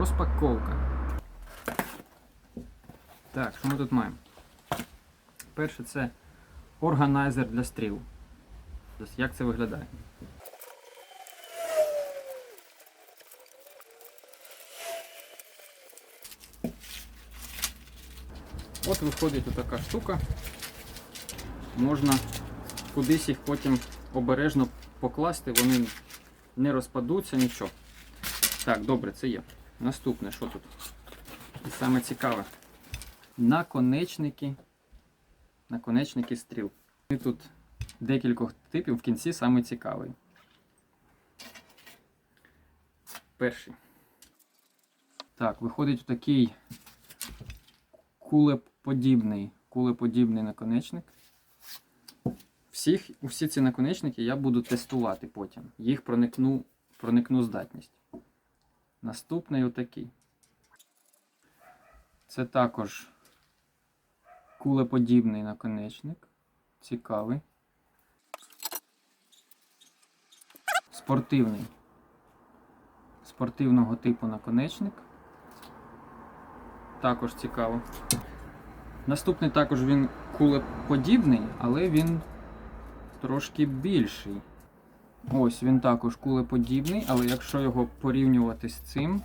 розпаковка. Так, що ми тут маємо? Перше це органайзер для стріл. Ось Як це виглядає? От виходить отака штука. Можна кудись їх потім обережно покласти, вони не розпадуться, нічого. Так, добре, це є. Наступне, що тут? І саме цікаве. Наконечники. Наконечники стріл. І тут декількох типів, в кінці саме цікавий. Перший. Так, виходить такий кулеподібний, кулеподібний наконечник. Всіх, усі ці наконечники я буду тестувати потім. Їх проникну, проникну здатність. Наступний отакий. Це також кулеподібний наконечник. Цікавий. Спортивний. Спортивного типу наконечник. Також цікаво. Наступний також він кулеподібний, але він трошки більший. Ось він також кулеподібний, але якщо його порівнювати з цим,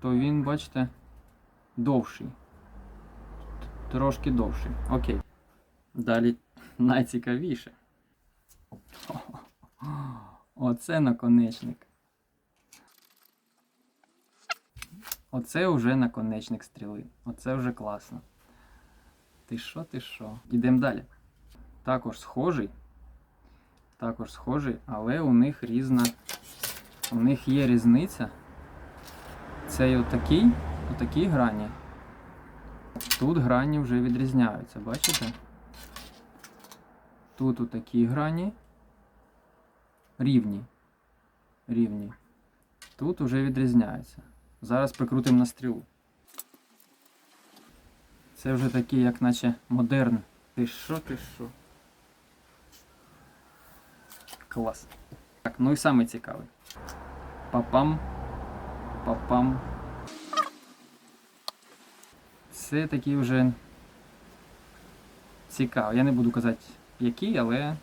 то він, бачите, довший. Трошки довший. Окей. Далі найцікавіше. Оце наконечник. Оце вже наконечник стріли. Оце вже класно. Ти що, ти що? Ідемо далі. Також схожий. Також схожий, але у них різна. У них є різниця. Цей отакий, отакій грані. Тут грані вже відрізняються, бачите? Тут отакі грані. Рівні. Рівні. Тут вже відрізняються. Зараз прикрутимо на стрілу. Це вже такий, як наче модерн. Ти що, ти що? Клас. Так, ну і саме цікавий. Папам. Папам. Це такий вже цікавий. Я не буду казати який, але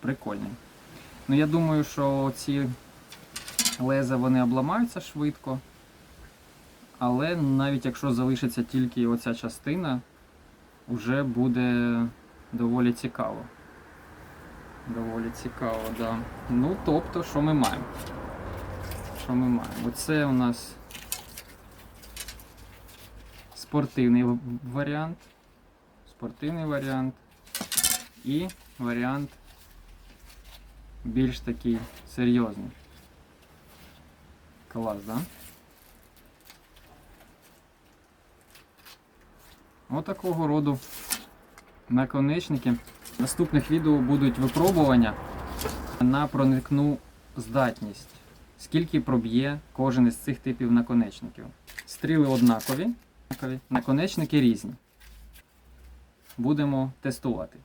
прикольний. Ну я думаю, що ці леза вони обламаються швидко. Але навіть якщо залишиться тільки оця частина, вже буде доволі цікаво. Доволі цікаво. Да. Ну, тобто, що ми маємо? Що ми маємо? Оце у нас спортивний варіант. Спортивний варіант. І варіант більш такий серйозний. Клас, да? Отакого роду наконечники. Наступних відео будуть випробування на проникну здатність. Скільки проб'є кожен із цих типів наконечників. Стріли однакові, наконечники різні. Будемо тестувати.